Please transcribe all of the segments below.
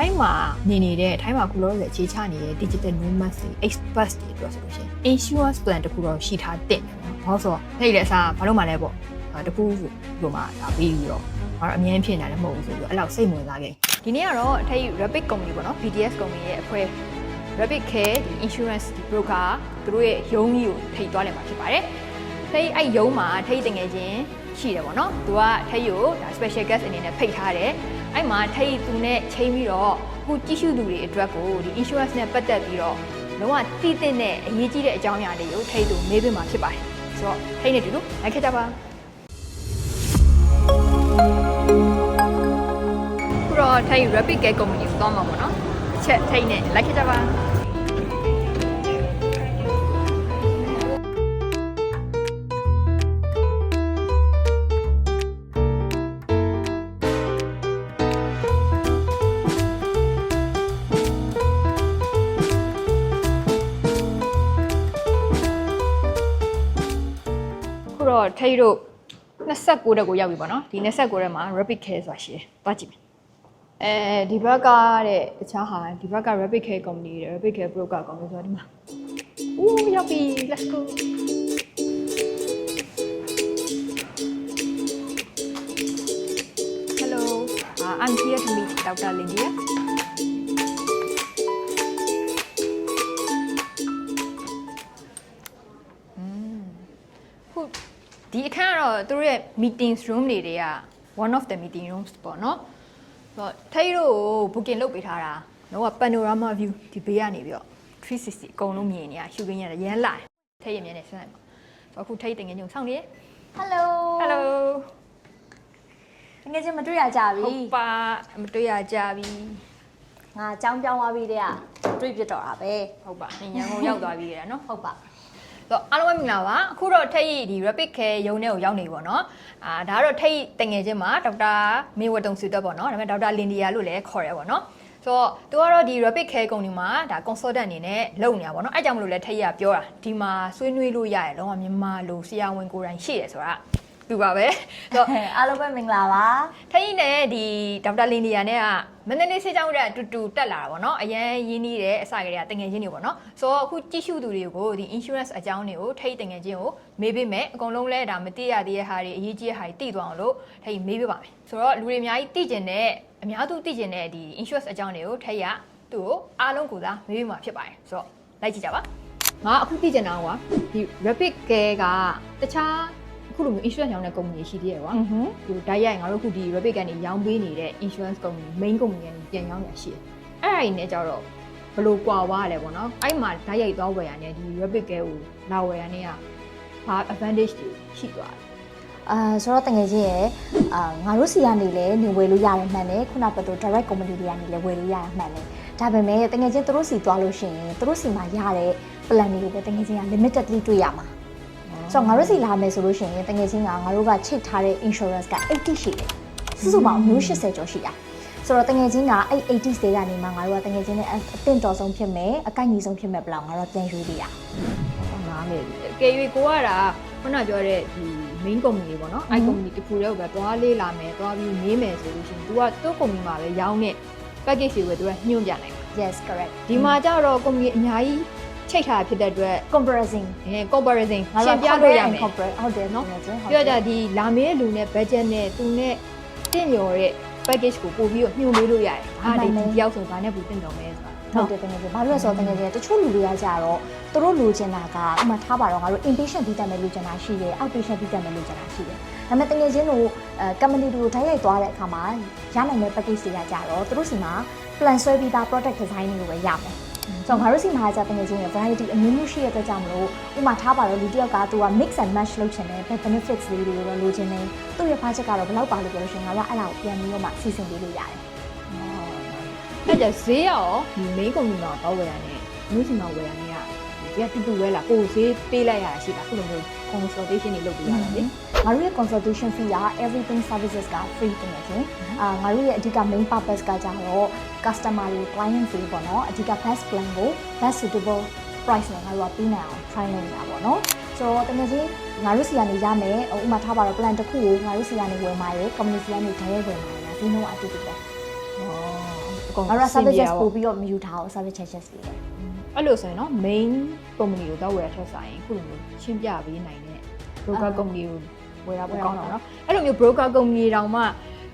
ထိုင်းမှာနေနေတဲ့ထိုင်းမှာခုလောလောဆယ်အခြေချနေတဲ့ digital nomads တွေ experts တွေအတွက်ဆိုလို့ရှိရင် insurance plan တခုတော့ရှိထားတဲ့နော်။ဘာလို့ဆိုတော့အဲ့ဒီလက်စားဘာလို့မှလဲပေါ့။အဲတခုလိုမှဒါပြီးပြီးတော့ငါတို့အမြင်ဖြစ်နေတယ်မဟုတ်ဘူးဆိုပြီးတော့အဲ့လောက်စိတ်ဝင်စားခဲ့။ဒီနေ့ကတော့အထက် Rapid Company ပေါ့နော် BTS Company ရဲ့အဖွဲ့ Rapid Care ဒီ insurance ဒီ broker သူတို့ရဲ့ရုံးကြီးကိုထိသွားလည်မှာဖြစ်ပါတယ်။ထိအဲ့ရုံးမှာထိတ်တငယ်ချင်းရှိတယ်ပေါ့နော်။သူကထိတ်ကိုဒါ special guest အနေနဲ့ဖိတ်ထားတယ်။ အဲ့မှာထိတ်သူနဲ့ချိန်ပြီးတော့အခုကြည့်ရှုသူတွေအတွက်ကိုဒီ insurance နဲ့ပတ်သက်ပြီးတော့လုံးဝသိသိနဲ့အရေးကြီးတဲ့အကြောင်းအရာတွေကိုထိတ်သူမေးပေးမှာဖြစ်ပါတယ်။ဆိုတော့ထိတ်နေတူတူလိုက်ခဲ့ကြပါခုတော့ထိတ် Rapid Care Company ကိုသွားမှာပေါ့နော်။အချက်ထိတ်နဲ့လိုက်ခဲ့ကြပါ ခုတော့ထိတ်တို့29တက်ကိုရောက်ပြီပေါ့နော်။ဒီ29တက်မှာ Rapid Care ဆိုတာရှိတယ်။သွားကြည့်မယ်။အဲဒီဘက်ကတဲ့တခြားဟာဒီဘက်က Rapid Care Company တဲ့ Rapid Care Broker Company ဆိုတော့ဒီမှာ။အိုးရောက်ပြီ let's go Hello uh, I'm here to meet Dr. Lydia တော့သူတို့ရဲ့ meeting room တွေတွေက one of the meeting rooms ပေါ့နော်ဆိုတော့ထိတ်တို့ကို booking လုပ်ပေးထားတာတော့ panorama view ဒီဘေးကနေပြီးတော့360အကုန်လုံးမြင်နေရရှုခင်းရတယ်ရမ်းလာတယ်ထိတ်ရမြင်နေစမ်းပါဆိုတော့အခုထိတ်တင်ငယ်ညုံစောင့်နေဟယ်လို Hello ငယ်ချင်းမတွေ့ရကြပြီဟုတ်ပါမတွေ့ရကြပြီငါအကြောင်းပြောင်းသွားပြီတဲ့ကတွေ့ပြတော့တာပဲဟုတ်ပါညံကုန်ရောက်သွားပြီလေနော်ဟုတ်ပါဆို တော့အားလုံးပဲမင်္ဂလာပါအခုတော့ထိတ်ဒီ rapid care ရုံးထဲကိုရောက်နေပြီပေါ့နော်အာဒါကတော့ထိတ်တငယ်ချင်းမှာဒေါက်တာမေဝတုံစုတက်ပေါ့နော်ဒါပေမဲ့ဒေါက်တာလင်ဒီယာလို့လည်းခေါ်ရဲပေါ့နော်ဆိုတော့သူကတော့ဒီ rapid care ကုမ္ပဏီမှာဒါ consultant အနေနဲ့လုပ်နေတာပေါ့နော်အဲကြောင့်မလို့လဲထိတ်ရပြောတာဒီမှာဆွေးနွေးလို့ရတယ်လုံးဝမြန်မာလိုဆရာဝန်ကိုယ်တိုင်ရှိတယ်ဆိုတာ သူပါပဲဆိုတော့အားလုံးပဲမင်္ဂလာပါထိုင်းနဲ့ဒီဒေါက်တာလင်ဒီယာနဲ့ကမန္တလေးစစ်ကြောင်းတဲ့အတူတူတက်လာတာပေါ့နော်အရန်ရင်းနှီးတဲ့အစကတည်းကတငယ်ချင်းတွေပေါ့နော်ဆိုတော့အခုကြည့်ရှုသူတွေကိုဒီ insurance အကြောင်းတွေကိုထိတ်တငယ်ချင်းကိုမေးပေးမယ်အကုန်လုံးလဲဒါမသိရသေးတဲ့ဟာတွေအရေးကြီးတဲ့ဟာတွေသိသွားအောင်လို့ထိတ်မေးပေးပါမယ်ဆိုတော့လူတွေအများကြီးသိကျင်တဲ့အများသူသိကျင်တဲ့ဒီ insurance အကြောင်းတွေကိုထိတ်ရသူ့ကိုအားလုံးကိုသာမေးပေးမှာဖြစ်ပါတယ်ဆိုတော့လိုက်ကြည့်ကြပါငါအခုသိကျင်တာကွာဒီ rapid care ကတခြား အခုလိုမျိုး insurance ရောင်းတဲ့ company ရှိသေးတယ်ကွာอือဟึဒီဓာတ်ရိုက်ငါတို့ခုဒီ Rapid ကနေရောင်းပေးနေတဲ့ insurance company main company ကနေပြန်ရောင်းရရှိတယ်။အဲ့ဒါကြီးနဲ့ကြတော့ဘယ်လိုကွာွားရလဲပေါ့နော်။အဲ့မှာဓာတ်ရိုက်သွားဝယ်ရတဲ့ဒီ Rapid ကကိုလာဝယ်ရတဲ့ကဘာ advantage တွေရှိသွားလဲအာဆိုတော့တငယ်ချင်းရဲ့အာငါတို့စီကနေလည်းနေဝယ်လို့ရတယ်မှန်တယ်ခုနကပြော direct company တွေကနေလည်းဝယ်လို့ရတယ်မှန်တယ်ဒါပေမဲ့တငယ်ချင်းတို့စီသွားလို့ရှိရင်တို့စီမှာရတဲ့ plan တွေကိုပဲတငယ်ချင်းက limitedly တွေ့ရမှာ ဆိုတော့ငါတို့စီလာမယ်ဆိုလို့ရှိရင်တငယ်ချင်းကငါတို့ကချိတ်ထားတဲ့ insurance က80ရှိတယ်စုစုပေါင်းအမျိုး80ကျော်ရှိတာဆိုတော့တငယ်ချင်းကအဲ့80စေကနေမှငါတို့ကတငယ်ချင်းနဲ့အအသင့်တော်ဆုံးဖြစ်မယ်အကိုက်ညီဆုံးဖြစ်မယ်ဘယ်လောက်ငါတို့ပြန်ယူရရ။ငါလေ။ကေရွေကိုကတာခုနပြောတဲ့ဒီ main company ပေါ့နော်။အဲ့ company တစ်ခုတည်းကိုပဲသွားလေးလာမယ်သွားပြီးမေးမယ်ဆိုလို့ရှိရင် तू ကသူ့ company မှာပဲရောင်းတဲ့ package တွေပဲ तू ကညွှန်ပြနိုင်တယ် yes correct ။ဒီမှာကြတော့ company အများကြီး ချိတ်ထားတာဖြစ်တဲ့အတွက် comparison အဲ comparison ရှင်းပြလို့ရမယ် compare ဟုတ်တယ်နော်ပြောကြဒီလာမေးတဲ့လူနဲ့ budget နဲ့သူနဲ့တင့်ရော်တဲ့ package ကိုပို့ပြီးတော့ညှို့ပေးလို့ရတယ်။အားဒီဒီတယောက်ဆိုဘာနဲ့ပူတင့်တော်မဲဆိုတာဟုတ်တယ်တကယ်ကြီးဘာလို့လဲဆိုတော့တကယ်ကြီးတချို့လူတွေကကြတော့သူတို့လိုချင်တာကဥမာထားပါတော့ငါတို့ inpatient ပြီးတက်မယ်လိုချင်တာရှိတယ် outpatient ပြီးတက်မယ်လိုချင်တာရှိတယ်ဒါပေမဲ့တကယ်ချင်းတို့အဲ company တွေကိုတိုက်ရိုက်သွားတဲ့အခါမှာရနိုင်တဲ့ package တွေကကြတော့သူတို့စီမှာ plan ဆွဲပြီးသား product design တွေကိုပဲရမယ် ဆိုတော့ငါတို့စီမှာじゃတကယ်ချင်း variety အမျိုးမျိုးရှိတဲ့အတွက်ကြောင့်မလို့ဥမာထားပါတော့လူတစ်ယောက်ကသူက mix and match လုပ်ချင်တယ် benefits လေးတွေကိုတော့လိုချင်တယ်သူ့ရဲ့ budget ကတော့ဘယ်လောက်ပါလို့ပြောလို့ရှိရင်ငါတို့အဲ့ဒါကိုပြန်ပြီးတော့မှစီစဉ်ပေးလို့ရတယ်။အဲ့ကြဈေးရောဒီ main company မှာတော့ဝယ်ရတယ်။မျိုးစီမှာဝယ်ရတယ် ကဒီကတူတူပဲလားကိုဈေးပေးလိုက်ရတာရှိတာခုလိုမျိုး consultation တွေလုပ်ပေးရတာလေငါတို့ရဲ့ consultation fee က everything services က free တင်နေချင်းအာငါတို့ရဲ့အဓိက main purpose ကကြတော့ customer တွေ client တွေပေါ့နော်အဓိက best plan ကို best suitable price နဲ့ငါတို့ကပြီးနိုင်အောင် try လုပ်နေတာပေါ့နော်ဆိုတော့တကယ်ကြီးငါတို့စီကနေရမယ်ဥပမာထားပါတော့ plan တစ်ခုကိုငါတို့စီကနေဝယ်မှာရယ် company စီကနေဓာတ်ရိုက်ဝယ်မှာရယ်ဒီနှုန်းအတူတူပဲ။ဟောအကုန်ငါတို့ကအဆင်ပြေ services တာပေါ့ပို့ပြီးတော့မယူထားဘူး service charges တွေပဲ အဲ့လိုဆိုရင်နော် main company ကိုတော့ဝယ်ရထက်ဆိုင်ခုလိုမျိုးရှင်းပြပေးနိုင်တဲ့ broker company ကိုဝယ်တာပိုကောင်းတော့နော်အဲ့လိုမျိုး broker company တောင်မှ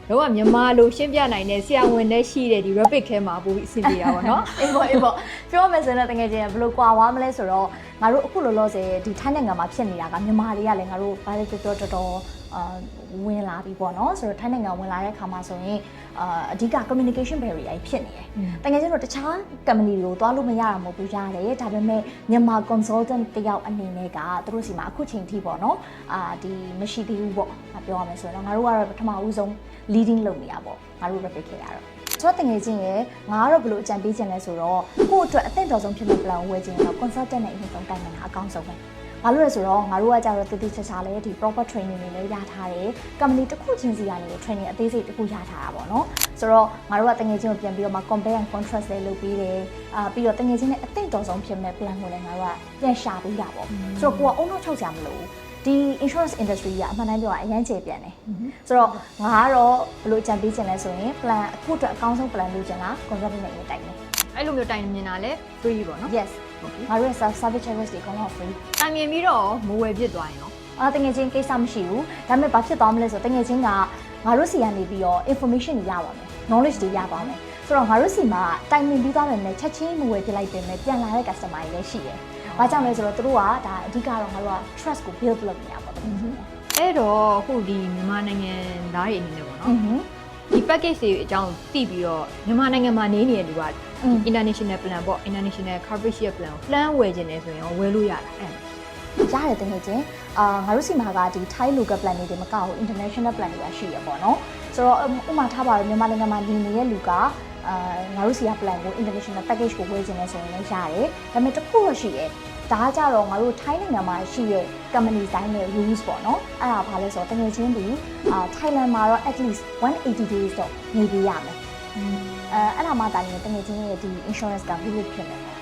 တော့ကမြန်မာလိုရှင်းပြနိုင်တဲ့ဆရာဝန်တွေရှိတဲ့ဒီ rapid care မှာပို့ပြီးအဆင်ပြေတာပေါ့နော်အေးပေါ့အေးပေါ့ပြောမယ်ဆိုရင်တော့တကယ်ချင်းဘယ်လိုကွာသွားမလဲဆိုတော့ငါတို့အခုလောလောဆယ်ဒီထိုင်းနိုင်ငံမှာဖြစ်နေတာကမြန်မာတွေကလည်းငါတို့ဘာလဲပြောပြောတော်တော်အာ ဝင်လာပြီပေါ့နော်ဆိုတော့ထိုင်းနိုင်ငံဝင်လာတဲ့အခါမှာဆိုရင်အာအဓိက communication barrier ဖြစ်နေတယ်တကယ်ချင်းတော့တခြား company တွေကိုသွားလို့မရတာမဟုတ်ဘူးရတယ်ဒါပေမဲ့မြန်မာ consultant တယောက်အနေနဲ့ကသူတို့စီမှာအခုချိန်ထိပေါ့နော်အာဒီမရှိသေးဘူးပေါ့ငါပြောရမယ်ဆိုရင်တော့ငါတို့ကတော့ပထမဦးဆုံး leading လုပ်နေတာပေါ့ငါတို့ replicate ခဲ့တာတော့ဆိုတော့တငယ်ချင်းရယ်ငါကတော့ဘယ်လိုအကြံပေးခြင်းလဲဆိုတော့ကိုယ့်အတွက်အသင့်တော်ဆုံးဖြစ်မဲ့ plan ကိုဝယ်ခြင်းတော့ consultant နဲ့အရင်ဆုံးတိုင်ပင်တာအကောင်းဆုံးပဲ။ ဘာလို့လဲဆိုတော့ငါတို့ကကြတော့တည်တည်ချာချာလေးဒီ proper training တွေလည်းရထားတယ်။ company တစ်ခုချင်းစီကနေ training အသေးစိတ်တစ်ခုရထားတာပေါ့နော်။ဆိုတော့ငါတို့ကတငယ်ချင်းကိုပြန်ပြီးတော့မှ compare and contrast လေးလုပ်ပြီးတယ်။အာပြီးတော့တငယ်ချင်းနဲ့အသင့်တော်ဆုံးဖြစ်မဲ့ plan ကိုလည်းငါတို့ကပြန်ရှာပေးတာပေါ့။ဆိုတော့ကိုကအုံတော့ချုပ်ကြမလို့ဒီ insurance industry ကအမှန်တမ်းပြောရအရန်ကျေပြန်တယ်။ဆိုတော့ငါကတော့ဘယ်လိုအကြံပေးခြင်းလဲဆိုရင် plan အခုအတွက်အကောင်းဆုံး plan လုပ်ချင်တာ consultant နဲ့ရေးတိုင်တယ်အဲ့လိုမျိုးတိုင်မြင်တာလဲ free ပေါ့နော်။ Yes ငါတို့ရဲ့ service charges တွေအကုန်လုံး free ။တိုင်မြင်ပြီးတော့မဝယ်ပြစ်သွားရင်ရောအာတငယ်ချင်းကိစ္စမရှိဘူး။ဒါပေမဲ့ဘာဖြစ်သွားမလဲဆိုတော့တငယ်ချင်းကငါတို့စီကနေပြီးတော့ information တွေရပါမယ်။ knowledge တွေရပါမယ်။ဆိုတော့ငါတို့စီမှာတိုင်မြင်ပြီးသွားမယ်နဲ့ချက်ချင်းမဝယ်ပြစ်လိုက်ပြင်မယ်ပြန်လာတဲ့ customer တွေလည်းရှိတယ်။ဘာကြောင့်လဲဆိုတော့သူတို့ကဒါအဓိကတော့ငါတို့က trust ကို build လုပ်နေတာပေါ့။အဲ့တော့ခုဒီမြန်မာနိုင်ငံသားတွေအနေနဲ့ပေါ့နော်။ဒီ package တွေအကြောင်းသိပြီးတော့မြန်မာနိုင်ငံမှာနေနေတဲ့လူက international plan ပေါ့ international coverage ရဲ့ plan ကို plan ဝယ်ခြင်းနေဆိုရင်ရောဝယ်လို့ရတာအဲ့ရတယ်တကယ်ချင်းအာငါတို့စီမှာကဒီ Thai local plan တွေမကဘူး international plan တွေကရှိရပေါ့နော်ဆိုတော့ဥပမာထားပါတော့မြန်မာနိုင်ငံမှာနေနေတဲ့လူကအာငါတို့စီက plan ကို international package ကိုဝယ်ခြင်းလဲဆိုရင်လည်းရတယ်ဒါပေမဲ့တစ်ခုတော့ရှိရဲဒါကကြတော့ငါတို့ Thai နိုင်ငံမှာရှိရဲ့ company တိုင်းရဲ့ rules ပေါ့နော်အဲ့ဒါဘာလဲဆိုတော့တကယ်ချင်းဒီအာ Thailand မှာတော့ at least 180 days တော့နေပြရမယ် အဲအဲ့ဒါမှတာရင်တကယ်ချင်းရဲ့ဒီ insurance က valid ဖြစ်နေတယ်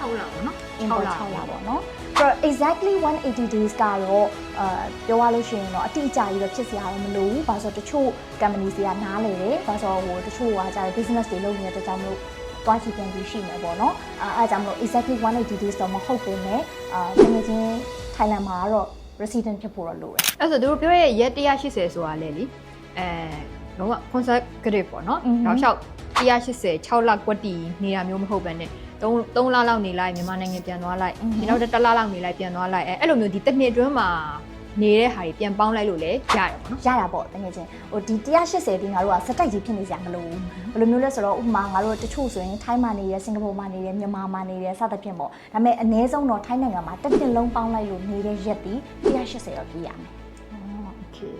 6လပေါ့နော် import 6လပေါ့နော်ဆိုတော့ exactly 180 days ကတော့အာပြောရလို့ရှိရင်တော့အတိအကျကြီးတော့ဖြစ်စရာတော့မလိုဘူး။ဘာလို့ဆိုတော့တချို့ company တွေကနားလေတယ်။ဘာလို့ဆိုတော့ဟိုတချို့ကကြာ business တွေလုပ်နေတဲ့အတွက်ကြောင့်မလို့တွားချီပြန်ပြီးရှိနေပေါ့နော်။အဲအဲဒါကြောင့်မလို့ exactly 180 days တော့မဟုတ်ပေမဲ့အာတကယ်ချင်း Thailand မှာကတော့ resident ဖြစ်ဖို့တော့လိုတယ်အဲ့ဆိုသူတို့ပြောရဲ့ရက်180ဆိုတာလေလीအဲ လုံးဝ consecutive ပေါ့နော်နောက်လျှောက်180 6လကွက်တီနေတာမျိုးမဟုတ်ဘဲနဲ့3 3လလောက်နေလိုက်မြန်မာနိုင်ငံပြန်သွားလိုက်ဒီနောက်တစ်လလောက်နေလိုက်ပြန်သွားလိုက်အဲအဲ့လိုမျိုးဒီတစ်နှစ်အတွင်းမှာနေတဲ့ဟာတွေပြန်ပေါင်းလိုက်လို့လည်းရတယ်ပေါ့နော်ရတာပေါ့တကယ်ချင်းဟိုဒီ180ဒီငါတို့ကစတိုက်ကြီးဖြစ်နေကြမလို့ဘယ်လိုမျိုးလဲဆိုတော့ဥပမာငါတို့တချို့ဆိုရင်ထိုင်းမှာနေရစင်ကာပူမှာနေရမြန်မာမှာနေရစသဖြင့်ပေါ့ဒါပေမဲ့အ ਨੇ ဆုံးတော့ထိုင်းနိုင်ငံမှာတစ်နှစ်လုံးပေါင်းလိုက်လို့နေတဲ့ရက်ဒီ180ရောက်ပြည့်ရမယ် Okay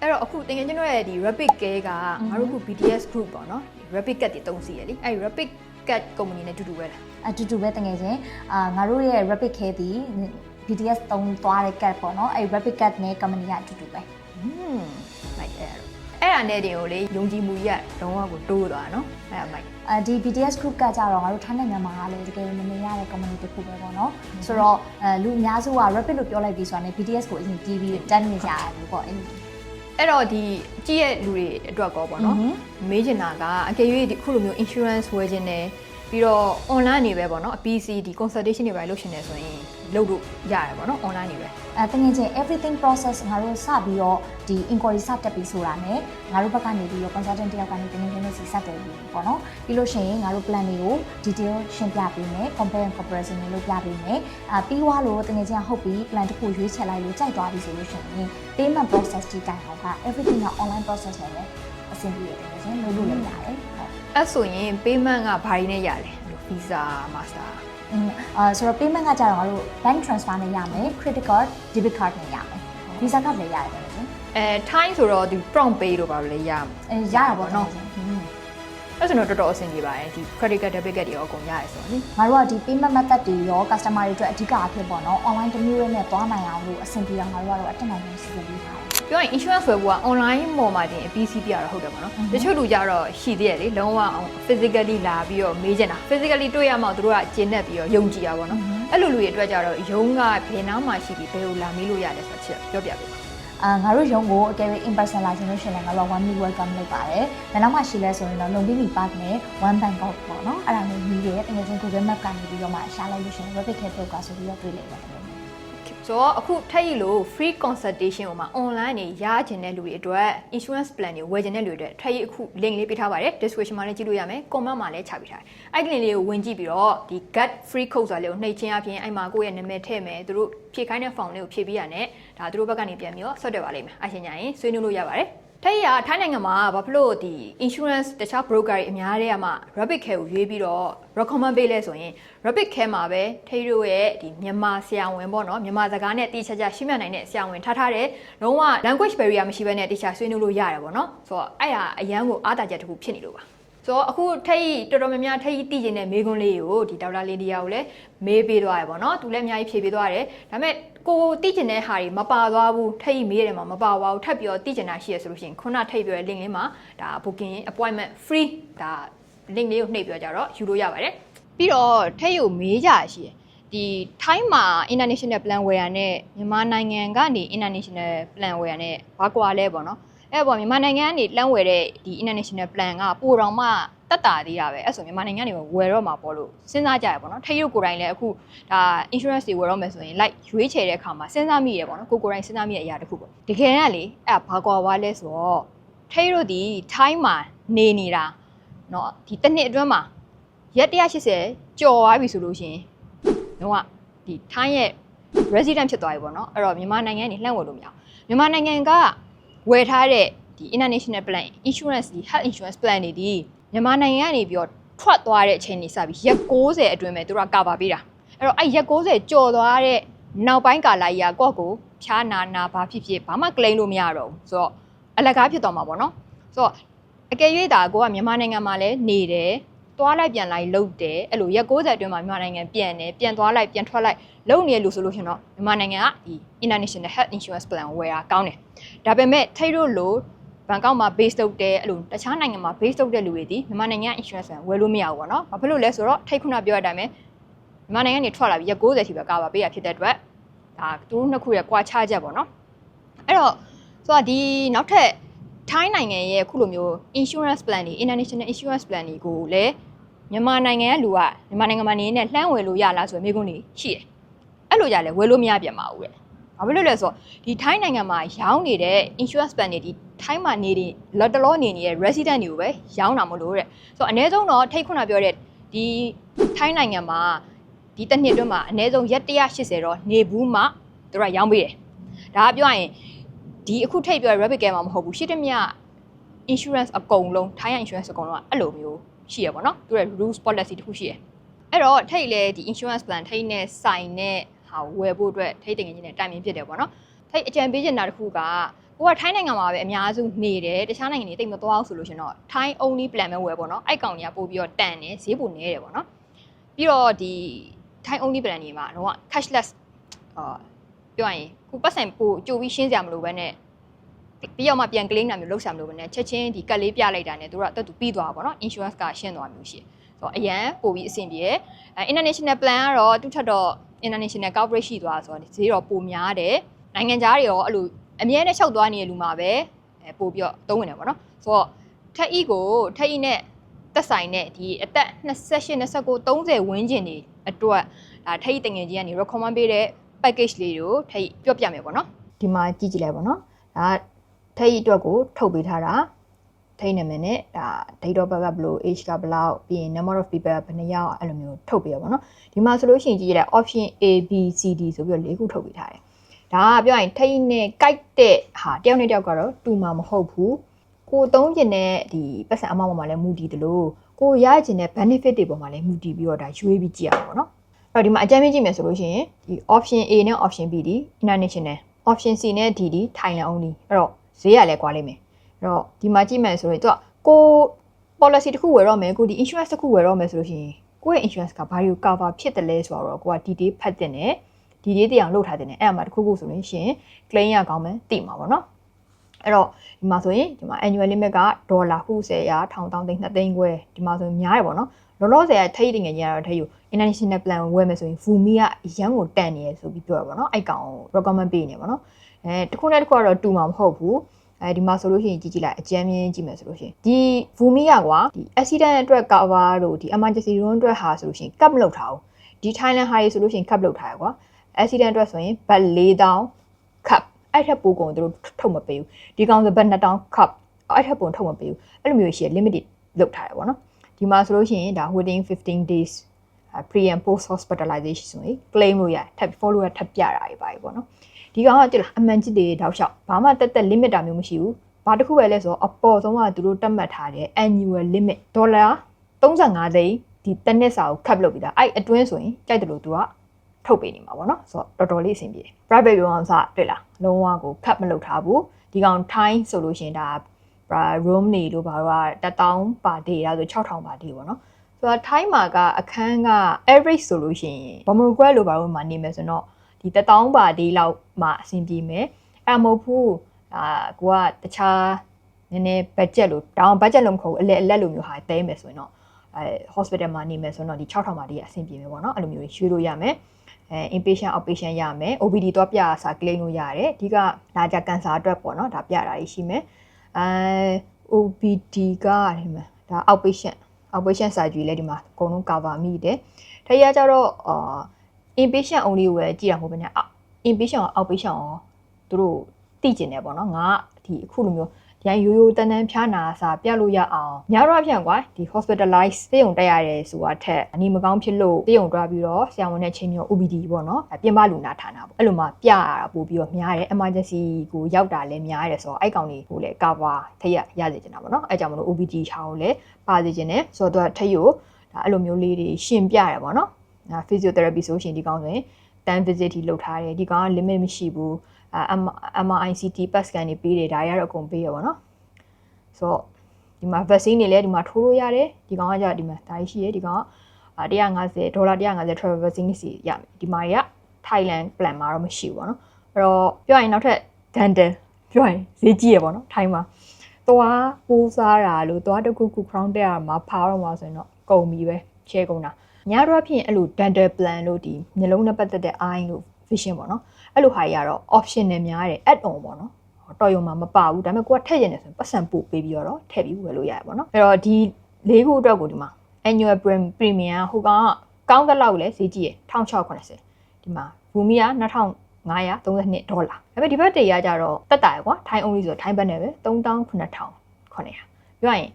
အဲ့တော့အခုတင်ငယ်ကျွန်တော်ရဲ့ဒီ rapid care ကငါတို့အခု BTS group ပေါ့နော် rapid cut တွေတုံးစီရလေအဲ့ဒီ rapid cut company နဲ့အတူတူပဲလားအတူတူပဲတကယ်ချင်းအာငါတို့ရဲ့ rapid care ဒီ BTS တုံးသွားတဲ့ cut ပေါ့နော်အဲ့ rapid cut နဲ့ company ကအတူတူပဲอืม right အဲ့ အဲ့ဒါနဲ့တင်ကိုလေယုံကြည်မှုရလုံးဝကိုတိုးသွားနော်အဲ့ဒါမိုက်အဒီ BTS group ကကြတော့ငါတို့ထိုင်းနိုင်ငံမှာလည်းတကယ်မမြင်ရတဲ့ company တစ်ခုပဲပေါ့နော်ဆိုတော့အဲလူအများစုက rapid လို့ပြောလိုက်ပြီးဆိုတာနဲ့ BTS ကိုအရင်တီးပြီးတန်းနေကြတယ်ပေါ့အဲ့အဲ့တော့ဒီကြည့်ရလူတွေအတွက်ကောပေါ့နော်မေးချင်တာကအကယ်၍ဒီခုလိုမျိုး insurance ဝယ်ခြင်းနဲ့ပြီးတော့ online နေပဲပေါ့နော်အပီစီဒီ consultation တွေပဲလုပ်ရှင်နေဆိုရင် လုပ်လို့ရတယ်ပေါ့နော် online နေပဲအဲတကယ်ချင်း everything process ငါတို့စပြီးတော့ဒီ inquiry စတက်ပြီးဆိုတာနဲ့ငါတို့ဘက်ကနေပြီးတော့ consultant တယောက်ကနေတင်းတင်းနဲ့စီစက်တယ်ပြီးပေါ့နော်ပြီးလို့ရှိရင်ငါတို့ plan တွေကို detail ရှင်းပြပေးမယ် compare and comparison တွေလုပ်ပြပေးမယ်အာပြီးွားလို့တကယ်ချင်းဟုတ်ပြီ plan တစ်ခုရွေးချယ်လိုက်လို့ကြိုက်သွားပြီဆိုလို့ရှိရင် payment process ဒီတိုင်အောင်က everything က online process နဲ့ပဲအဆင်ပြေတယ်တကယ်ချင်းလုပ်လို့လည်းရတယ်ဟုတ်အဲ့ဆိုရင် payment ကဘာတွေနဲ့ရလဲ Visa Master အင်းအာဆိုတော့ payment ကကြတော့ငါတို့ bank transfer နဲ့ရမယ် credit card debit card နဲ့ရမယ် visa card လည်းရတယ်တကယ်ချင်းအဲ time ဆိုတော့ဒီ prompt pay လို့ပါလို့လည်းရမှာအဲရတာပေါ့နော်အဲ့ဆိုတော့တော်တော်အဆင်ပြေပါတယ်ဒီ credit card debit card တွေရောအကုန်ရတယ်ဆိုတော့နိငါတို့ကဒီ payment method တွေရော customer တွေအတွက်အဓိကအဖြစ်ပေါ့နော် online တစ်မျိုးနဲ့သွားနိုင်အောင်လို့အဆင်ပြေအောင်ငါတို့ကတော့အတက်နိုင်ဆုံးစီစဉ်ပေးထားတယ် ပြောရင် insurance ဝယ်ဖို့က online ပေါ်မှာတင် PC ပြရတော့ဟုတ်တယ်ပေါ့နော်တချို့လူကြတော့ရှိသေးတယ်လေလုံးဝအောင် physically လာပြီးတော့မေးချင်တာ physically တွေ့ရမှသူတို့ကကျင်နေပြီးတော့ယုံကြည်တာပေါ့နော်အဲ့လိုလူတွေအတွက်ကြတော့ယုံကဘယ်နားမှာရှိပြီးဘယ်လိုလာမေးလို့ရလဲဆိုတော့ချက်ပြောပြပေးပါအအာငါတို့ရုံးကိုအကယ်၍ in person လာခြင်းလို့ရှိရင်လည်းငါတို့ one meet welcome လုပ်ပါတယ်။နောက်မှရှိလဲဆိုရင်တော့လုံပြီးပြီ park နဲ့ one bangkok ပေါ့နော်အဲ့ဒါမျိုးကြီးရဲ့တကယ်ချင်း Google Map ကနေပြီးတော့မှရှာလိုက်လို့ရှိရင် Rapid Care Broker ဆိုပြီးတော့တွေ့လိမ့်မယ်တကယ် ဆိုတော့အခုထက်ရည်လို့ free consultation ဟိုမှာ online နေရချင်တဲ့လူတွေအတွက် insurance plan တွေဝယ်ချင်တဲ့လူတွေအတွက်ထက်ရည်အခု link လေးပေးထားပါတယ် description မှာလည်းကြည့်လို့ရမယ် comment မှာလည်းချပေးထားတယ်အဲ့ဒီ link လေးကိုဝင်ကြည့်ပြီးတော့ဒီ gut free code ဆိုတာလေးကိုနှိပ်ချင်းအပြင်အဲ့မှာကိုယ့်ရဲ့နာမည်ထည့်မယ်သူတို့ဖြည့်ခိုင်းတဲ့ form လေးကိုဖြည့်ပေးရတဲ့ဒါသူတို့ဘက်ကနေပြန်ပြီးတော့ဆက်တယ်ပါလိမ့်မယ်အရှင်ညာရင်ဆွေးနွေးလို့ရပါတယ် ထိုင်းရထိုင်းနိုင်ငံမှာဘာဖြစ်လို့ဒီ insurance တခြား broker တွေအများတွေကမှ Rapid Care ကိုရွေးပြီးတော့ recommend ပေးလဲဆိုရင် Rapid Care မှာပဲထိတို့ရဲ့ဒီမြန်မာဆရာဝန်ပေါ့နော်မြန်မာစကားနဲ့တိကျကျရှင်းပြနိုင်တဲ့ဆရာဝန်ထားထားတယ်လုံးဝ language barrier မရှိဘဲနဲ့တိကျဆွေးနွေးလို့ရတယ်ပေါ့နော်ဆိုတော့အဲ့ဟာအရန်ကိုအားတာချက်တစ်ခုဖြစ်နေလို့ပါဆိုတော့အခုထိတ်တော်တော်များများထိတ်တည်ကျင်တဲ့မေးခွန်းလေးကိုဒီဒေါက်တာလီဒီယာကိုလည်းမေးပေးသွားရပေါ့နော်သူလည်းအများကြီးဖြေပေးသွားတယ်ဒါပေမဲ့ ကိုတည်ကျင်တဲ့ဟာတွေမပါသွားဘူးထိတ်မေးတယ်မှာမပါသွားဘူးထပ်ပြီးတော့တည်ကျင်တာရှိရဆိုလို့ရှိရင်ခုနထိတ်ပြောတဲ့ link လေးမှာဒါ booking appointment free ဒါ link လေးကိုနှိပ်ပြောကြတော့ယူလို့ရပါတယ်ပြီးတော့ထိတ်ကိုမေးကြရရှိတယ်ဒီထိုင်းမှာ international plan ဝယ်ရနဲ့မြန်မာနိုင်ငံကနေ international plan ဝယ်ရနဲ့ဘာကွာလဲပေါ့နော်အဲ့ပေါ့မြန်မာနိုင်ငံကနေလမ်းဝယ်တဲ့ဒီ international plan ကပိုတော့မှ တက်တာသေးတာပဲအဲ့ဆိုမြန်မာနိုင်ငံကနေဝယ်တော့မှာပေါ့လို့စဉ်းစားကြရပေါ့နော်ထိတ်ရုပ်ကိုယ်တိုင်လည်းအခုဒါ insurance တွေဝယ်တော့မယ်ဆိုရင် like ရွေးချယ်တဲ့အခါမှာစဉ်းစားမိရပေါ့နော်ကိုကိုယ်တိုင်စဉ်းစားမိတဲ့အရာတစ်ခုပေါ့တကယ်ကလေအဲ့ဘာကွာဝါလဲဆိုတော့ထိတ်တို့ဒီထိုင်းမှာနေနေတာเนาะဒီတစ်နှစ်အတွင်းမှာရက်180ကျော်သွားပြီဆိုလို့ရှိရင်တော့ဒီထိုင်းရဲ့ resident ဖြစ်သွားပြီပေါ့နော်အဲ့တော့မြန်မာနိုင်ငံကနေလှမ်းဝယ်လို့မရအောင်မြန်မာနိုင်ငံကဝယ်ထားတဲ့ဒီ international plan insurance ဒီ health insurance plan တွေဒီ မြန်မာနိုင်ငံကနေပြီးတော့ထွက်သွားတဲ့အချိန်နေစပြီးရက်60အတွင်းပဲသူတို့ကကာပါပေးတာအဲ့တော့အဲ့ရက်60ကျော်သွားတဲ့နောက်ပိုင်းကာလကြီးကကိုယ့်ကိုဖြားနာနာဘာဖြစ်ဖြစ်ဘာမှ claim လို့မရတော့ဘူးဆိုတော့အလကားဖြစ်သွားမှာပေါ့နော်ဆိုတော့အကယ်၍ဒါကိုကမြန်မာနိုင်ငံမှာလည်းနေတယ်သွားလိုက်ပြန်လိုက်လုပ်တယ်အဲ့လိုရက်60အတွင်းမှာမြန်မာနိုင်ငံပြန်တယ်ပြန်သွားလိုက်ပြန်ထွက်လိုက်လုပ်နေရလို့ဆိုလို့ရှင်တော့မြန်မာနိုင်ငံကဒီ international health insurance plan ဝယ်တာကောင်းတယ်ဒါပေမဲ့ထိတ်တို့လို့ ဘန်ကောက်မှာ base လုပ်တဲ့အဲ့လိုတခြားနိုင်ငံမှာ base လုပ်တဲ့လူတွေဒီမြန်မာနိုင်ငံ insurance plan ဝယ်လို့မရဘူးပေါ့နော်ဘာဖြစ်လို့လဲဆိုတော့ထိတ်ခုနပြောတဲ့အတိုင်းပဲမြန်မာနိုင်ငံကနေထွက်လာပြီးရက်60ထိပဲကာပါပေးရဖြစ်တဲ့အတွက်ဒါသူတို့နှစ်ခုရဲ့ကွာခြားချက်ပေါ့နော်အဲ့တော့ဆိုတော့ဒီနောက်ထပ်ထိုင်းနိုင်ငံရဲ့ခုလိုမျိုး insurance plan တွေ international insurance plan တွေကိုလည်းမြန်မာနိုင်ငံကလူကမြန်မာနိုင်ငံမှာနေနေလှမ်းဝယ်လို့ရလားဆိုတဲ့မိကုန်းတွေရှိတယ်။အဲ့လိုကြလဲဝယ်လို့မရပြန်ပါဘူးတဲ့။ဘာဖြစ်လို့လဲဆိုတော့ဒီထိုင်းနိုင်ငံမှာရောင်းနေတဲ့ insurance plan တွေဒီ ထိုင်းမှာနေတဲ့လော်တလောနေနေတဲ့ resident တွေကိုပဲရောင်းတာမလို့တဲ့။ဆိုတော့အနည်းဆုံးတော့ထိတ်ခုနပြောတဲ့ဒီထိုင်းနိုင်ငံမှာဒီတစ်နှစ်အတွင်းမှာအနည်းဆုံးရက်180တော့နေဘူးမှသူတို့ကရောင်းပေးတယ်။ဒါကပြောရရင်ဒီအခုထိတ်ပြော rabbit game မှာမဟုတ်ဘူးရှစ်တမြ insurance အကုန်လုံးထိုင်းရ insurance အကုန်လုံးကအဲ့လိုမျိုးရှိရပါတော့သူတို့ rules policy တခုရှိရအဲ့တော့ထိတ်လေဒီ insurance plan ထိတ်နဲ့ဆိုင်နဲ့ဟာဝယ်ဖို့အတွက်ထိတ်တငယ်ချင်းနဲ့တိုင်ပင်ဖြစ်တယ်ပေါ့နော်ထိတ်အကြံပေးချင်တာတခုက ကိုကထိုင်းနိုင်ငံမှာပဲအများစုနေတယ်တခြားနိုင်ငံတွေတိတ်မသွားအောင်ဆိုလို့ရှင်တော့ Thai only plan ပဲဝယ်ပေါ့နော်အဲ့ကောင်ကြီးကပို့ပြီးတော့တန်တယ်ဈေးပိုနေတယ်ပေါ့နော်ပြီးတော့ဒီ Thai only plan တွေမှာတော့ cashless အာပြောရရင်ခုပတ်စံပို့ကြိုပြီးရှင်းစရာမလိုဘဲနဲ့ပြီးတော့မှပြန် claim တာမျိုးလုပ်ဆရာမလို့ပဲねချက်ချင်းဒီကတ်လေးပြလိုက်တာ ਨੇ သူတို့ကတက်တူပြီးသွားပါတော့ insurance ကရှင်းသွားမျိုးရှိတယ်ဆိုတော့အရန်ပို့ပြီးအဆင်ပြေတယ်အဲ international plan ကတော့သူ့ထက်တော့ international coverage ရှိသွားဆိုတော့ဈေးတော့ပိုများတယ်နိုင်ငံခြားတွေရောအဲ့လို အမြဲတမ်းလျှောက်သွားနေတဲ့လူမှာပဲအဲပို့ပြီးတော့သုံးဝင်တယ်ပေါ့နော်ဆိုတော့ထက်ဤကိုထက်ဤနဲ့သက်ဆိုင်တဲ့ဒီအသက်28 29 30ဝန်းကျင်တွေအတွက်ဒါထက်ဤတငယ်ကြီးကနေ recommend ပေးတဲ့ package လေးကိုထက်ဤပြောပြမယ်ပေါ့နော်ဒီမှာကြည့်ကြည့်လိုက်ပေါ့နော်ဒါထိတ်အတွက်ကိုထုတ်ပေးထားတာထိတ်နာမည်နဲ့ဒါ date of birth ကဘယ်လို age ကဘယ်လောက်ပြီးရင် number of people ကဘယ်နှယောက်အဲ့လိုမျိုးထုတ်ပေးရပါတော့ဒီမှာဆိုလို့ရှိရင်ကြည့်ရတဲ့ option A B C D ဆိုပြီးတော့၄ခုထုတ်ပေးထားတယ် ဒါကပြောရင်ထိတ်နဲ့ကြိုက်တဲ့ဟာတယောက်နဲ့တယောက်ကတော့တူမှာမဟုတ်ဘူးကိုသုံးကျင်တဲ့ဒီပတ်စံအမောက်ပေါ်မှာလည်းမူတည်တယ်လို့ကိုရကျင်တဲ့ benefit တွေပေါ်မှာလည်းမူတည်ပြီးတော့ဒါရွေးပြီးကြည့်ရအောင်ပေါ့နော်အဲ့တော့ဒီမှာအကြမ်းမြင့်ကြည့်မယ်ဆိုလို့ရှိရင်ဒီ option A နဲ့ option B ဒီ international option C နဲ့ D ဒီ Thailand only အဲ့တော့ဈေးရလဲကွာလိမ့်မယ်အဲ့တော့ဒီမှာကြည့်မယ်ဆိုရင်သူကကို policy တစ်ခုဝယ်တော့မယ်ကိုဒီ insurance တစ်ခုဝယ်တော့မယ်ဆိုလို့ရှိရင်ကိုယ့်ရဲ့ insurance ကဘာတွေကို cover ဖြစ်တယ်လဲဆိုတော့ကိုက detail ဖတ်တင်တယ် detail တရားလုပ်ထားတင်တယ်အဲ့အမှာတစ်ခုခုဆိုလို့ရှိရင် claim ရကောင်းမယ်သိမှာပေါ့နော်အဲ့တော့ဒီမှာဆိုရင်ဒီမှာ annual limit ကဒေါ်လာ90ရာ1000တောင်းသိန်း2သိန်းခွဲဒီမှာဆိုရင်များရပေါ့နော်လောလောဆယ်ကထိတ်တင်ငယ်ကြီးကတော့ထိတ်ယူ international plan ဝယ်မယ်ဆိုရင် Vumi ကအရန်ကိုတန်နေရဆိုပြီးပြောရပါတော့အဲ့ကောင်ကို recommend ပေးနေပါတော့အဲတစ်ခုနဲ့တစ်ခုကတော့တူမှာမဟုတ်ဘူးအဲဒီမှာဆိုလို့ရှိရင်ကြည့်ကြည့်လိုက်အကြမ်းမြင်ကြည့်မယ်ဆိုလို့ရှိရင်ဒီဘူမီကကွာဒီ accident အတွက် cover တို့ဒီ emergency room အတွက်ဟာဆိုလို့ရှိရင် cap မလုပ်ထားဘူးဒီ Thailand high ဆိုလို့ရှိရင် cap လုပ်ထားရကွာ accident အတွက်ဆိုရင်ဘတ်4000 cap အဲ့ထက်ပိုကုန်သူတို့ထုတ်မပေးဘူးဒီကောင်ဆိုဘတ်2000 cap အဲ့ထက်ပိုထုတ်မပေးဘူးအဲ့လိုမျိုးရှိရ limited လုပ်ထားရပေါ့နော်ဒီမှာဆိုလို့ရှိရင်ဒါ within 15 days pre and post hospitalization ဆိုရင် claim လို့ရထပ် follow ရထပ်ပြတာတွေပါပေါ့နော်ဒီကောင်ကကြည့်လားအမှန်ကြည့်တွေတောက်လျှောက်ဘာမှတက်တက် limit တာမျိုးမရှိဘူးဘာတစ်ခုပဲလဲဆိုတော့အပေါ်ဆုံးကသူတို့တတ်မှတ်ထားတဲ့ annual limit ဒေါ်လာ35သိန်းဒီတစ်နှစ်စာကို cap လုပ်ပြီးသားအဲ့အတွင်းဆိုရင်ကြိုက်တယ်လို့သူက ထုတ်ပေးနေမှာပေါ့နော်ဆိုတော့တော်တော်လေးအဆင်ပြေ private ရောအောင်စတွေ့လားလုံးဝကို cap မလုပ်ထားဘူးဒီကောင် time ဆိုလို့ရှိရင်ဒါ room နေလို့ဘာလို့က1000ပါ day ဒါဆို6000ပါ day ပေါ့နော်ဆိုတော့ time မှာကအခန်းက average ဆိုလို့ရှိရင် bomber grad လို့ဘာလို့မှနေမယ်ဆိုတော့ဒီ1000ပါ day လောက်မှအဆင်ပြေမယ်အဲ့မဟုတ်ဘူးအာကိုကတခြားနည်းနည်း budget လို့တောင်း budget လုံးမဟုတ်ဘူးအလက်အလက်လိုမျိုးဟာတဲမယ်ဆိုရင်တော့အဲ hospital မှာနေမယ်ဆိုတော့ဒီ6000ပါ day အဆင်ပြေမယ်ပေါ့နော်အဲ့လိုမျိုးရွှေ့လို့ရမယ် အဲ inpatient outpatient ရမယ် OPD တော့ပြစာ claim လို့ရတယ်အဓိကဒါကြကန်ဆာအတွက်ပေါ့နော်ဒါပြတာရှိမယ်အဲ OPD ကဒီမှာဒါ outpatient outpatient surgery လည်းဒီမှာအကုန်လုံး cover မိတယ်ထရကြတော့အာ inpatient only ကိုပဲကြည့်ရမှာမဟုတ်ဘဲနဲ့ inpatient ရော outpatient ရောသူတို့သိကျင်တယ်ပေါ့နော်ငါဒီအခုလိုမျိုး ဒီရိုးရိုးတန်းတန်းဖျားနာစာပြလို့ရအောင်များတော့ဖြန့်ကွာဒီ hospitalize သေုံတက်ရတယ်ဆိုတာထက်အနီမကောင်းဖြစ်လို့သေုံတွားပြီးတော့ဆရာဝန်နဲ့ချိန်မျိုး OPD ပေါ့နော်ပြင်ပလူနာဌာနပေါ့အဲ့လိုမှပြရတာပို့ပြီးတော့များတယ် emergency ကိုရောက်တာလည်းများတယ်ဆိုတော့အဲ့ကောင်တွေကိုလည်း cover ထက်ရရစေချင်တာပေါ့နော်အဲ့ကြောင့်မလို့ OPD ချာကိုလည်းပါစေချင်တယ်ဆိုတော့သူကထက်ရိုဒါအဲ့လိုမျိုးလေးတွေရှင်းပြရတယ်ပေါ့နော် physiotherapy ဆိုရှင်ဒီကောင်ဆိုရင်10 visit ထိလုပ်ထားတယ်ဒီကောင်က limit မရှိဘူး MRICT PET scan တွေပေးတယ်ဒါတွေကတော့အကုန်ပေးရပါတော့ဆိုတော့ဒီမှာ vaccine တွေလည်းဒီမှာထိုးလို့ရတယ်ဒီကောင်ကကြဒီမှာဒါရှိရဲဒီကောင်က150ဒေါ်လာ150 travel vaccine စီရမယ်ဒီမှာတွေက Thailand plan မှာတော့မရှိဘူးပေါ့နော်အဲ့တော့ပြောရင်နောက်ထပ် dental ပြောရင်ဈေးကြီးရပေါ့နော်ထိုင်းမှာသွားပိုးစားတာလို့သွားတစ်ခုခု crown တက်ရမှာဖားတော့မှာဆိုရင်တော့ကုန်ပြီပဲ share ကုန်တာညာတော့ဖြစ်ရင်အဲ့လို dental plan လို့ဒီမျိုးလုံးနဲ့ပတ်သက်တဲ့ eye လို့ vision ပေါ့နော် အဲ့လိုဟာကြီးကတော့ option နဲ့များတယ် add on ပေါ့နော်တော်ရုံမှာမပါဘူးဒါပေမဲ့ကိုကထည့်ရင်လည်းဆိုပတ်စံပို့ပေးပြီးတော့ထည့်ပြီးဝယ်လို့ရတယ်ပေါ့နော်အဲ့တော့ဒီလေးခုအတွက်ကိုဒီမှာ annual premium ဟိုကောင်ကကောင်းတဲ့လောက်လည်းဈေးကြီးရ1680ဒီမှာဘူမီက2532ဒေါ်လာဒါပေမဲ့ဒီဘက်တရကြတော့တက်တာရကွာ Thai only ဆို Thai ဘတ်နဲ့ပဲ38900ပြောရရင်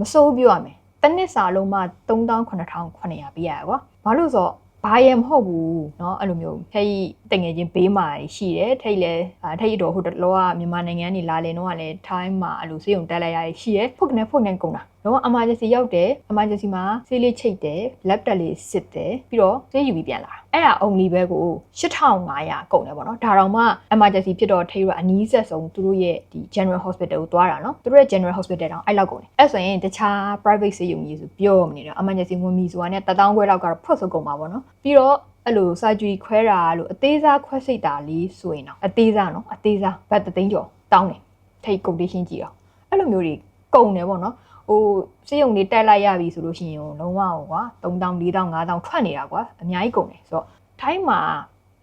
မစိုးပြောရမယ်တစ်နှစ်စာလုံးမှ38900ပေးရကွာဘာလို့ဆိုတော့ ဘာရမဟုတ်ဘူးเนาะအဲ့လိုမျိုးထိတ်တငယ်ချင်းဘေးမှာရှိတယ်ထိတ်လဲထိတ်တော့ဟိုတလောကမြန်မာနိုင်ငံနေလာလင်တော့ကလည်း time မှာအဲ့လိုစေးုံတက်လိုက်ရရှိရဖုတ်ကနေဖုတ်နေကုန်တာ တော့ emergency ရောက်တယ် emergency မှာဆေးလေးချိတ်တယ် lab တက်လေးစစ်တယ်ပြီးတော့ဆေးယူပြီးပြန်လာအဲ့ဒါ only ပဲကို8500ကုန်တယ်ပေါ့နော်ဒါတော့မှ emergency ဖြစ်တော့ထိတ်ရအနီးဆက်ဆုံးသူတို့ရဲ့ဒီ general hospital ကိုသွားတာနော်သူတို့ရဲ့ general hospital တောင်အဲ့လောက်ကုန်တယ်အဲ့ဆိုရင်တခြား private ဆေးရုံကြီးဆိုပြောမနေတော့ emergency ဝင်ပြီဆိုတာနဲ့1000ခွဲလောက်ကတော့ဖွတ်စကုန်ပါပေါ့နော်ပြီးတော့အဲ့လို surgery ခွဲတာလို့အသေးစားခွဲစိတ်တာလေးဆိုရင်တော့အသေးစားနော်အသေးစားဘတ်သိန်းကျော်တောင်းတယ်ထိတ် condition ကြည့်အောင်အဲ့လိုမျိုးတွေကုန်တယ်ပေါ့နော် ဟိုစေးရုံလေးတက်လိုက်ရပြီဆိုလို့ရှိရင်လုံးဝဟိုကွာ3000 4000 5000ထွက်နေတာကွာအများကြီးကုန်တယ်ဆိုတော့ထိုင်းမှာ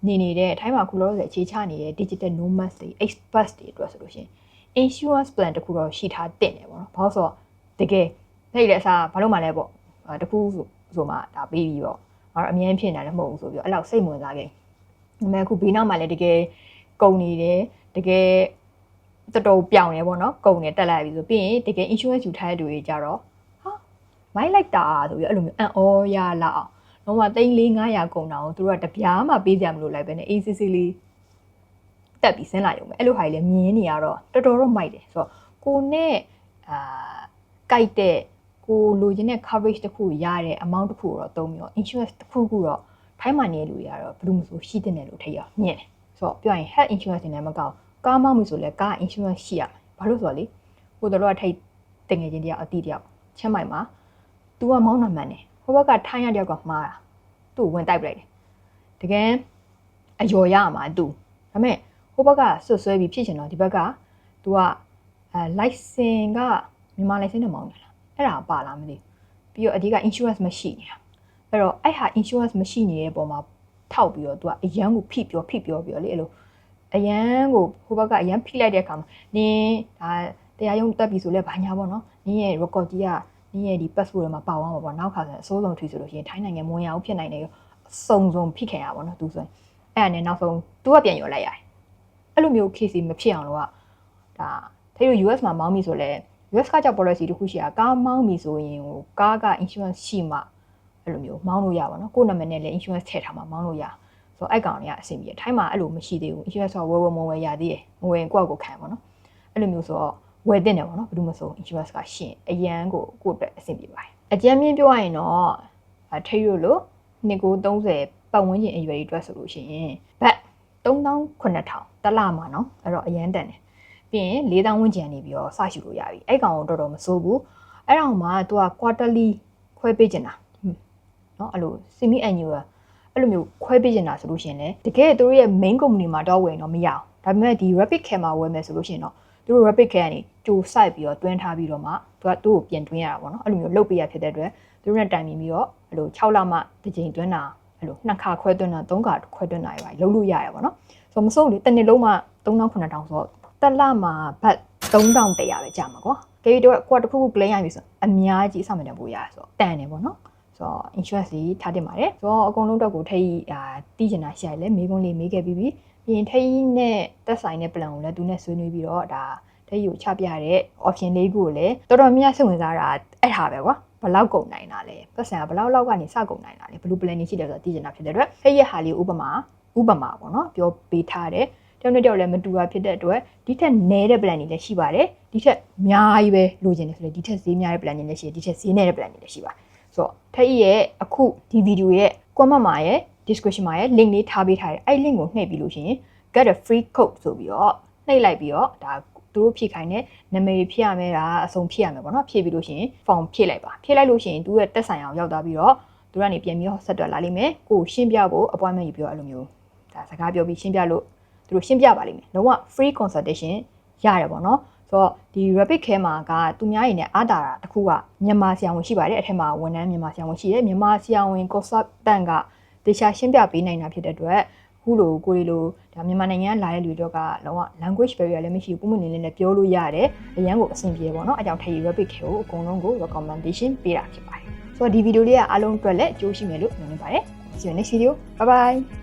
နေနေတဲ့ထိုင်းမှာခုလောလောဆယ်အခြေချနေတဲ့ digital nomads တွေ experts တွေအတွက်ဆိုလို့ရှိရင် insurance plan တခုတော့ရှိထားတင်တယ်ပေါ့နော်ဘာလို့ဆိုတော့တကယ်အဲ့ဒီအစားဘာလို့မှလဲပေါ့တခုဆိုမှဒါပြီးပြီးပေါ့ငါတို့အမြင်ဖြစ်နေတယ်မဟုတ်ဘူးဆိုပြီးတော့အဲ့လောက်စိတ်ဝင်စားခဲ့ဒါပေမဲ့အခုဘေးနောက်မှာလည်းတကယ်ကုန်နေတယ်တကယ် တော်တော်ပြောင်းနေပေါ့နော်ကုန်နေတက်လိုက်ပြီဆိုပြီးရင်တကယ် insurance ယူထားတဲ့သူတွေကြတော့ဟာမိုက်လိုက်တာဆိုပြီးအဲ့လိုမျိုးအံ့ဩရလာအောင်လုံးဝသိန်း၄900ကုန်တာကိုသူတို့ကတပြားမှပေးကြမလို့လိုက်ပဲနဲ့ ACC လေးတက်ပြီးဆင်းလာရုံပဲအဲ့လိုဟာကြီးလည်းမြင်နေရတော့တော်တော်တော့မိုက်တယ်ဆိုတော့ကိုနဲ့အာကြိုက်တဲ့ကိုလိုချင်တဲ့ coverage တစ်ခုရတဲ့ amount တစ်ခုကိုတော့သုံးပြီးတော့ insurance တစ်ခုခုတော့ထိုင်းမှနေတဲ့လူတွေကတော့ဘယ်လိုမှမဆိုရှိတဲ့နယ်လို့ထိရမြင်တယ်ဆိုတော့ပြောရင် health insurance နဲ့မကောက် ကားမောင်းပြီဆိုလဲကား insurance ရှိရမယ်ဘာလို့ဆိုတော့လေဟိုတို့ကထိတ်တင်ငယ်ချင်းတယောက်အတီးတယောက်ချင်းမိုင်မှာ तू ကမောင်းတာမှန်တယ်ဟိုဘက်ကထိုင်းရတယောက်ကမှားတာသူ့ဝင်တိုက်ပလိုက်တယ်တကယ်အယော်ရမှာ तू ဒါပေမဲ့ဟိုဘက်ကဆွတ်ဆွဲပြီးဖြစ်ချင်တော့ဒီဘက်က तू ကအဲ license ကမြန်မာ license နဲ့မောင်းတယ်လားအဲ့ဒါပါလားမသိဘူးပြီးတော့အဓိက insurance မရှိနေတာအဲ့တော့အဲ့ဟာ insurance မရှိနေတဲ့ပုံမှာထောက်ပြီးတော့ तू ကအရန်ကိုဖိပြောဖိပြောပြီးတော့လေအဲ့လို အရန်ကိုဟိုဘက်ကအရန်ဖိလိုက်တဲ့အခါမှာနင်းဒါတရားရုံးတက်ပြီဆိုလဲဘာညာပေါ့နော်နင်းရဲ့ record ကြီးကနင်းရဲ့ဒီ passport ထဲမှာပါသွားမှာပေါ့နောက်ခါဆိုရင်အစိုးဆုံးထွေးဆိုလို့ရှိရင်ထိုင်းနိုင်ငံမဝင်ရဘူးဖြစ်နိုင်တယ်စုံစုံဖိခင်ရပါပေါ့နော်သူဆိုရင်အဲ့ဒါနဲ့နောက်ဆုံးသူကပြန်ရောလိုက်ရတယ်အဲ့လိုမျိုး case မဖြစ်အောင်လို့ကဒါ thế လို့ US မှာမောင်းပြီဆိုလဲ US ကကြောက် policy တခုရှိတာကားမောင်းပြီဆိုရင်ဟိုကားက insurance ရှိမှအဲ့လိုမျိုးမောင်းလို့ရပါတော့ကိုယ့်နာမည်နဲ့လည်း insurance ထည့်ထားမှမောင်းလို့ရ ဆိုတော့အဲ့ကောင်တွေကအဆင်ပြေတယ်ထိုင်းမှာအဲ့လိုမရှိသေးဘူးအရွယ်ဆိုဝယ်ဝယ်မဝယ်ရသေးတယ်ငွေကိုယ့်ကိုခံပေါ့နော်အဲ့လိုမျိုးဆိုတော့ဝယ်တင်တယ်ပေါ့နော်ဘာလို့မဆို insurance ကရှင်အရန်ကိုကိုယ့်အတွက်အဆင်ပြေပါတယ်အကြမ်းမြင့်ပြောရရင်တော့ထိရလို့နှစ်ကို30ပတ်ဝန်းကျင်အရွယ်အတွက်ဆိုလို့ရှိရင်ဘတ်3900တလမှာနော်အဲ့တော့အရန်တန်တယ်ပြီးရင်4000ဝန်းကျင်နေပြီးတော့စရှုလို့ရပြီအဲ့ကောင်ကိုတော်တော်မစိုးဘူးအဲ့ကောင်မှာသူက quarterly ခွဲပေးကျင်တာနော်အဲ့လို semi annual အဲ့လိုမျိုးခွဲပေးကျင်တာဆိုလို့ရှိရင်လည်းတကယ်သူတို့ရဲ့ main company မှာတော့ဝင်တော့မရအောင်ဒါပေမဲ့ဒီ rapid care မှာဝယ်မယ်ဆိုလို့ရှိရင်တော့သူတို့ rapid care ကနေကြိုစိုက်ပြီးတော့တွင်းထားပြီးတော့မှသူကသူ့ကိုပြန်တွင်းရတာပေါ့နော်အဲ့လိုမျိုးလုပ်ပေးရဖြစ်တဲ့အတွက်သူတို့နဲ့တိုင်ပင်ပြီးတော့အဲ့လို6လမှတစ်ကြိမ်တွင်းတာအဲ့လိုနှစ်ခါခွဲတွင်းတာသုံးခါခွဲတွင်းတာရပါလုပ်လို့ရတယ်ပေါ့နော်ဆိုတော့မဆုံးလေတစ်နှစ်လုံးမှ3000 9000ဆိုတော့တစ်လမှာဘတ်3100ပဲကြာမှာကွာကြည့်တော့ကွာတစ်ခုခု claim ရပြီဆိုအများကြီးအဆမတန်ပို့ရဆိုတော့တန်တယ်ပေါ့နော် ဆိုတော့ insurance ကြီးထားတင်ပါတယ်ဆိုတော့အကုန်လုံးတော့ကိုထိတ်အာတီးချင်တာရှိရလဲမေးခွန်းလေးမေးခဲ့ပြီးပြီပြီးရင်ထိတ်နဲ့တက်ဆိုင်တဲ့ plan ကိုလည်းသူနဲ့ဆွေးနွေးပြီးတော့ဒါထိတ်ကိုချပြတဲ့ option လေးကိုလည်းတော်တော်များများစိတ်ဝင်စားတာအဲ့ဟာပဲကွာဘလောက်ကုန်နိုင်တာလဲပတ်စံကဘလောက်လောက်ကနေစကုန်နိုင်တာလဲဘလူး plan နေရှိတယ်ဆိုတော့သိချင်တာဖြစ်တဲ့အတွက်ထိတ်ရဲ့ဟာလေးဥပမာဥပမာပေါ့နော်ပြောပေးထားတဲ့တယောက်နဲ့တယောက်လည်းမတူတာဖြစ်တဲ့အတွက်ဒီထက်နည်းတဲ့ plan တွေလည်းရှိပါတယ်ဒီထက်အများကြီးပဲလိုချင်တယ်ဆိုတော့ဒီထက်ဈေးများတဲ့ plan တွေလည်းရှိတယ်ဒီထက်ဈေးနည်းတဲ့ plan တွေလည်းရှိပါတယ် ဆိုတော့ထက်ရဲ့အခုဒီ video ရဲ့ comment မှာရဲ့ description မှာရဲ့ link လေးထားပေးထားတယ်အဲ့ link ကိုနှိပ်ပြီးလို့ရှိရင် get a free code ဆိုပြီးတော့နှိပ်လိုက်ပြီးတော့ဒါသူတို့ဖြည့်ခိုင်းတဲ့နာမည်ဖြည့်ရမယ်ဒါအစုံဖြည့်ရမယ်ပေါ့နော်ဖြည့်ပြီးလို့ရှိရင် form ဖြည့်လိုက်ပါဖြည့်လိုက်လို့ရှိရင်သူရဲ့တက်ဆိုင်အောင်ရောက်သွားပြီးတော့သူကနေပြန်ပြီးတော့ဆက်တွက်လာလိမ့်မယ်ကိုရှင်းပြဖို့ appointment ယူပြီးတော့အဲ့လိုမျိုးဒါစကားပြောပြီးရှင်းပြလို့သူတို့ရှင်းပြပါလိမ့်မယ်လုံးဝ free consultation ရတယ်ပေါ့နော် ဆိုတော့ဒီ rapid care မှာကသူများရင်လည်းအားတာတာတစ်ခုကမြန်မာဆရာဝန်ရှိပါတယ်အထက်မှာဝန်ထမ်းမြန်မာဆရာဝန်ရှိတယ်မြန်မာဆရာဝန် consultant ကတေချာရှင်းပြပေးနိုင်တာဖြစ်တဲ့အတွက်ခုလိုကိုရီလိုဒါမြန်မာနိုင်ငံကလာတဲ့လူတွေကလုံးဝ language barrier လည်းမရှိဘူးပုံမှန်နေလည်းပြောလို့ရတယ်အရန်ကိုအဆင်ပြေပေါ့နော်အကြောင်းထည့် rapid care ကိုအကုန်လုံးကို recommendation ပေးတာဖြစ်ပါတယ်ဆိုတော့ဒီဗီဒီယိုလေးကအားလုံးအတွက်လည်းအကျိုးရှိမယ်လို့မြင်နေပါတယ် see you next video bye bye